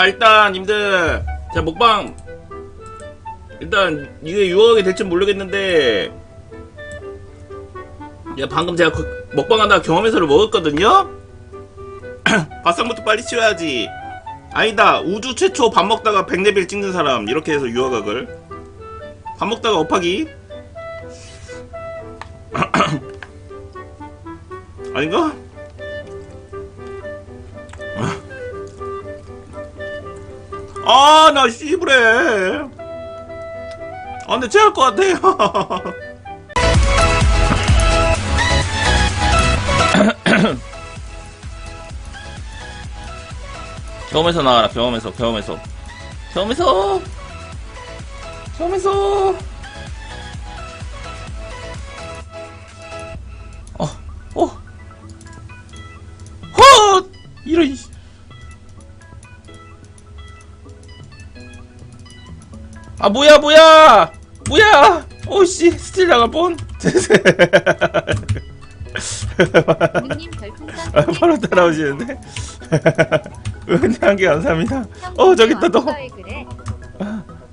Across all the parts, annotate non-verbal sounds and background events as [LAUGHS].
자 일단 님들 자 먹방. 일단 이게 유혹이 될지 모르겠는데 야 방금 제가 그 먹방하다가 경험해서를 먹었거든요? [CLEARS THROAT] 밥상부터 빨리 치워야지. 아니다 우주 최초 밥 먹다가 100레벨 찍는 사람 이렇게 해서 유화각을. 밥 먹다가 업하기. [CLEARS THROAT] 아닌가? 아, 나 씨부래. 아, 근데 제할 것 같아요. [LAUGHS] 경험에서 나와라, 경험에서, 경험에서. 경험에서! 경험에서! 어, 어! 헛! 이런, 아 뭐야 뭐야? 뭐야? 오씨 스틸 님 별풍선 아, 바로 따라오시는데? 은혜한 게 감사합니다. 어 저기 있다 너. 그래.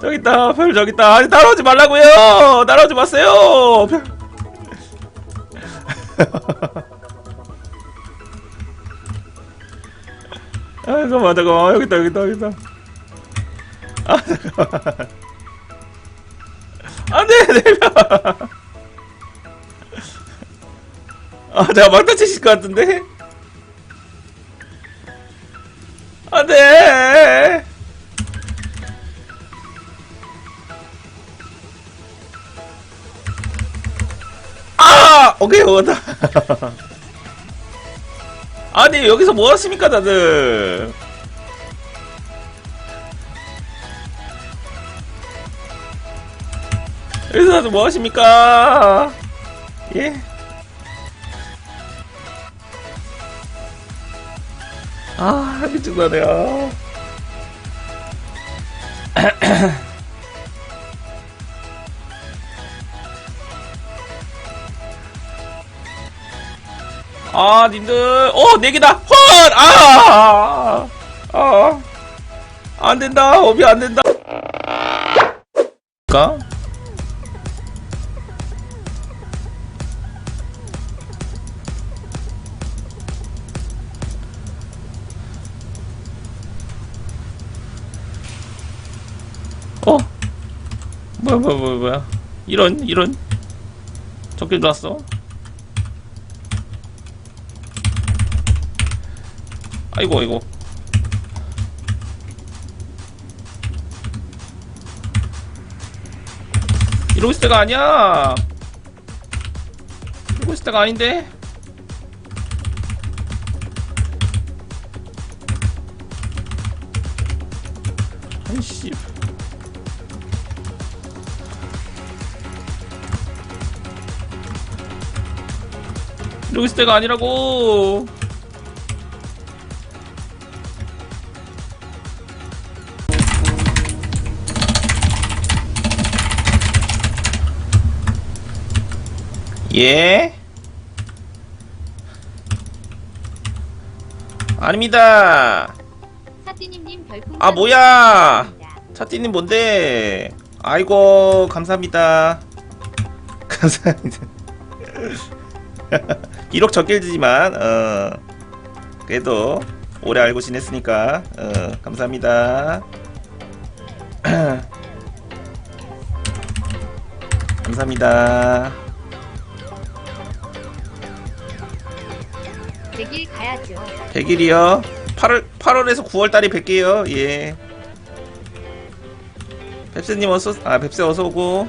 저기 있다 별 저기 있다. 아니 따라오지 말라고요. 따라오지 마세요. 별. 아 잠깐만 잠깐만. 여기 있다 여기 있다 여기 있다. 아 잠깐만 내려 아 내가 막 다치실 것 같은데? 안 돼! 아! 오케이 먹었다. [LAUGHS] 아니 여기서 뭐 하십니까 다들 다들 뭐 하십니까 예 아, 미친다, 내가. 아, 님들. 어, 네 개다. 헐! 아! 아! 안 된다. 업이 안 된다. 까? 뭐야, 뭐야, 뭐야, 뭐야. 이런, 이런. 적게 들어왔어. 아이고, 아이고. 이러고 있을 때가 아니야. 이러고 있을 때가 아닌데. 아이씨. 이러고 있을 때가 아니라고. 예? 아닙니다. 별풍선 아, 뭐야. 차띠님 뭔데? 아이고 감사합니다. [LAUGHS] 감사합니다. [LAUGHS] 비록 적길지만 어 그래도 오래 알고 지냈으니까 어 감사합니다. [CLEARS THROAT] 감사합니다. 100일 가야죠. 100일이요. 8월 8월에서 9월 달이 100개요. 예. 뱁새님 어서 아 뱁새 어서 오고.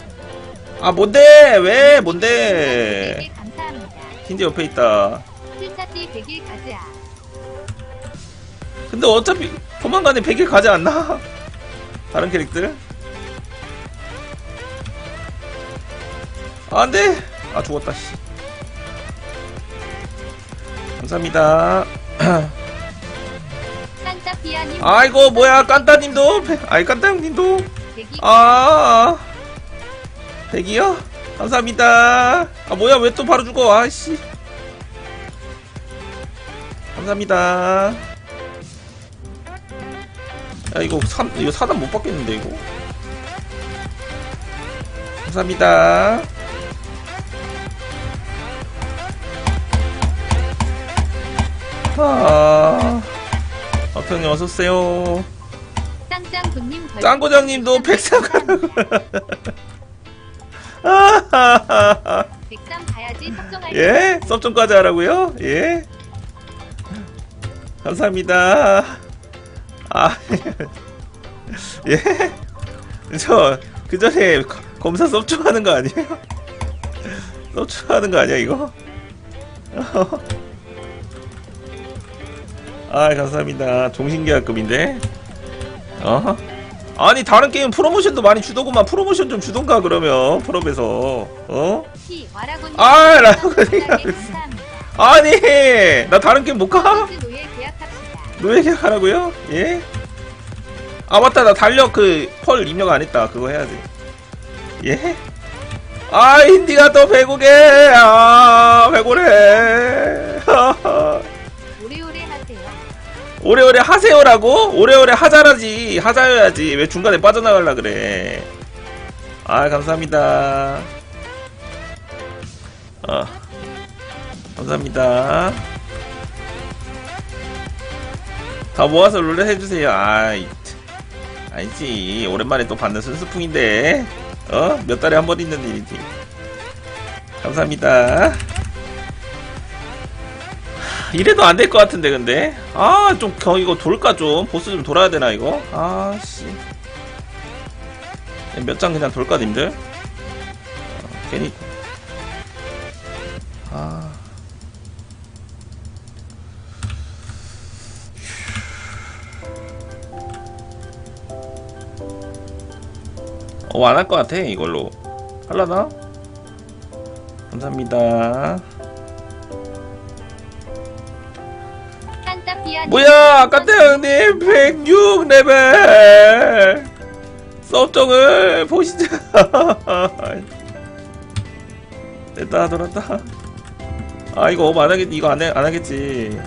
아 뭔데 왜 뭔데? 킨지 옆에 있다. 필사띠 100일 가즈아. 근데 어차피 조만간에 100일 가지 않나? 다른 캐릭टर? 아, 안 돼! 아, 죽었다, 씨. 감사합니다. [CLEARS THROAT] 산타피아님 아이고, 뭐야, 깐따님도, 배- 아이, 깐따 형님도. 100일 아, 100이요? 감사합니다. 아, 뭐야, 왜 또 바로 죽어, 아이씨. 감사합니다. 야 이거 사 이거 사단 못 받겠는데 이거 감사합니다 아 어평님 어서 오세요 짱짱군님 별 짱고장님도 백상 가라고 아하하하. [LAUGHS] 백삼 가야지 석정할 예? 섭좀까지 하라고요? 예? 감사합니다. 아, [LAUGHS] 예? 저, 그 전에 검사 섭좀 하는 거 아니에요? [LAUGHS] 섭좀 하는 거 아니야, 이거? 아, 감사합니다. 종신계약금인데? 어? 아니, 다른 게임 프로모션도 많이 주더구만. 프로모션 좀 주던가, 그러면. 프로에서 어? 아, 라고 감사합니다. 아니 나 다른 게임 못 가? 노예 계약하라고요? 예? 아 맞다 나 달력 그 펄 입력 안 했다 그거 해야지 예? 아 힌디가 또 배고게 아 배고래. [LAUGHS] 오래오래 하세요라고? 오래오래 하자라지 하자여야지. 왜 중간에 빠져나갈라 그래? 아 감사합니다. 어 감사합니다. 다 모아서 룰렛 해주세요. 아이 참. 아니지. 오랜만에 또 받는 순수풍인데. 어? 몇 달에 한 번 있는 일이지. 감사합니다 이래도 안 될 것 같은데 근데? 아좀 이거 돌까 좀? 보스 좀 돌아야 되나 이거? 아씨. 몇 장 그냥 돌까 님들? 어, 괜히. 아. 어, 안 할 것 같아, 이걸로. 할라나? 감사합니다. 뭐야, 아까때 형님 106레벨! 섭정을 보시죠. 됐다, 돌았다. 아, 이거 안 하겠, 이거 안, 해, 안 하겠지.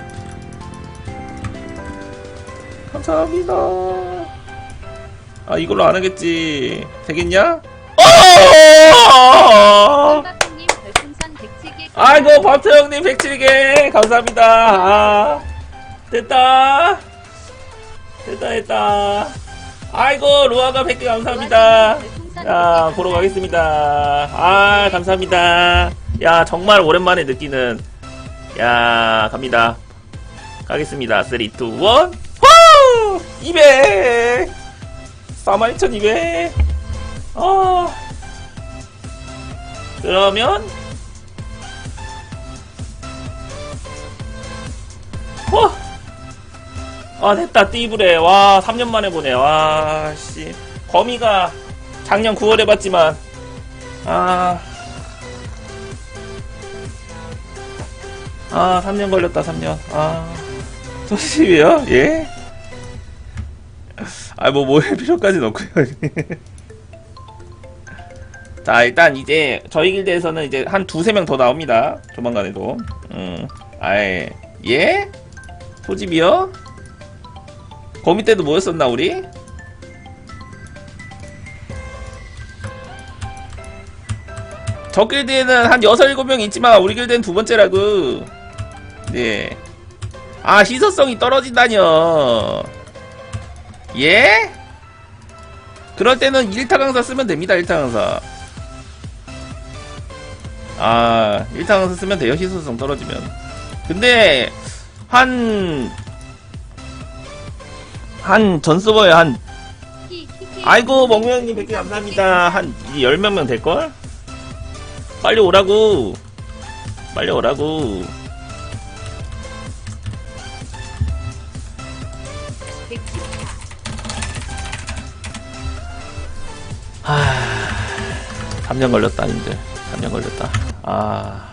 감사합니다. 아, 이걸로 안 하겠지. 되겠냐? 어! 별풍선 107개 아이고 밥터 형님 107개 감사합니다 아, 됐다. 됐다 됐다. 아이고 로아가 100개 감사합니다. 자 보러 가겠습니다. 아 감사합니다. 야 정말 오랜만에 느끼는 야 갑니다. 가겠습니다. 3 2 1 후! 200 42,200 어. 그러면 어! 아 됐다 띠브레 와 3년 만에 보네 와씨 거미가 작년 9월에 봤지만 아 아, 3년 걸렸다, 3년. 아, 소식이요? 예? 아, 뭐, 뭐할 필요까지는 없고요. [LAUGHS] 자, 일단 이제 저희 길드에서는 이제 한 두세 명 더 나옵니다. 조만간에도. 음, 아예. 예? 소집이요? 거미 때도 뭐였었나, 우리? 저 길드에는 한 6, 7명 있지만 우리 길드는 두 번째라고. 네. 아, 희소성이 떨어진다뇨. 예? 그럴 때는 1타 강사 쓰면 됩니다, 1타 강사. 아, 1타 강사 쓰면 돼요, 희소성 떨어지면. 근데, 한, 한, 전 서버에 한, 아이고, 멍명님 100개 감사합니다. 한, 10몇 명 될걸? 빨리 오라고. 빨리 오라고. 114 하... 3년 걸렸다, 님들. 3년 걸렸다. 아.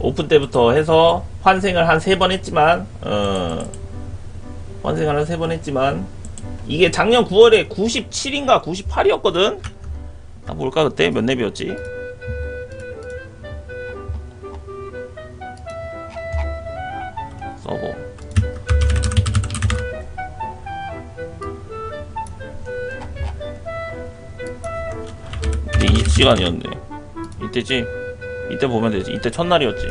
오픈 때부터 해서 환생을 한 세 번 했지만 어, 환생을 한 세 번 했지만 이게 작년 9월에 97인가 98이었거든? 나 볼까 그때? 몇 렙이었지? 서버. 근데 이 시간이었네. 이때지? 이때 보면 되지. 이때 첫날이었지.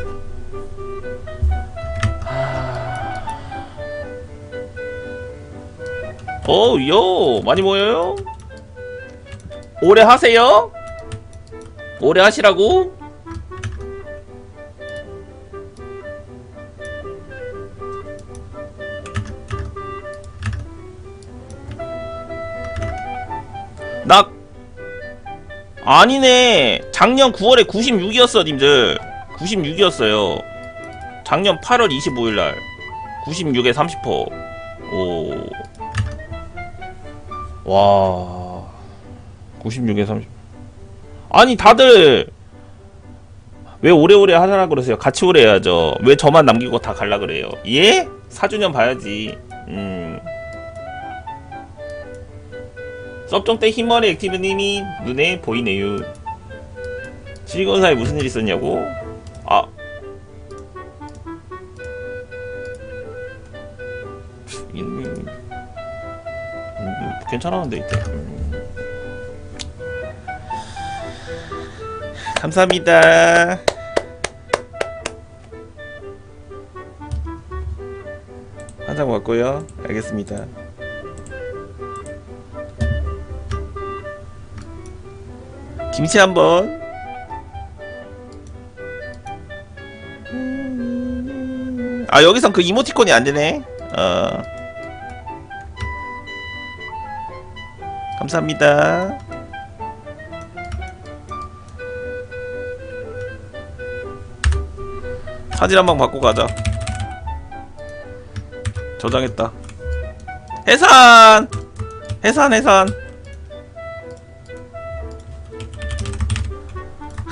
어, 요! 많이 모여요? 오래 하세요? 오래 하시라고? 아니네. 작년 9월에 96이었어, 님들. 96이었어요. 작년 8월 25일 날. 96에 30%. 오. 와. 96에 30. 아니, 다들 왜 오래오래 하라 그러세요? 같이 오래 해야죠. 왜 저만 남기고 다 갈라 그래요? 예? 4주년 봐야지. 음. 섭종 때 흰머리 액티브님이 눈에 보이네요. 즐거운 사이 무슨 일 있었냐고? 아. 음, 음, 괜찮았는데 이때. 음. 감사합니다. 한장 왔고요. 알겠습니다. 김치 한번. 아 여기선 그 이모티콘이 안 되네. 어. 감사합니다. 사진 한 방 받고 가자. 저장했다. 해산! 해산, 해산.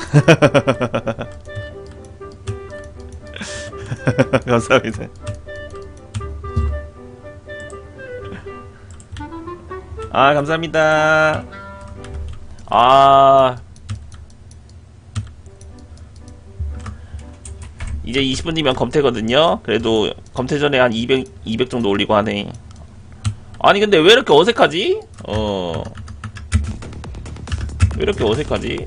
[LAUGHS] 감사합니다. 아, 감사합니다. 아. 이제 20분 뒤면 검태거든요. 그래도 검태 전에 한 200, 200 정도 올리고 하네. 아니, 근데 왜 이렇게 어색하지? 어. 왜 이렇게 어색하지?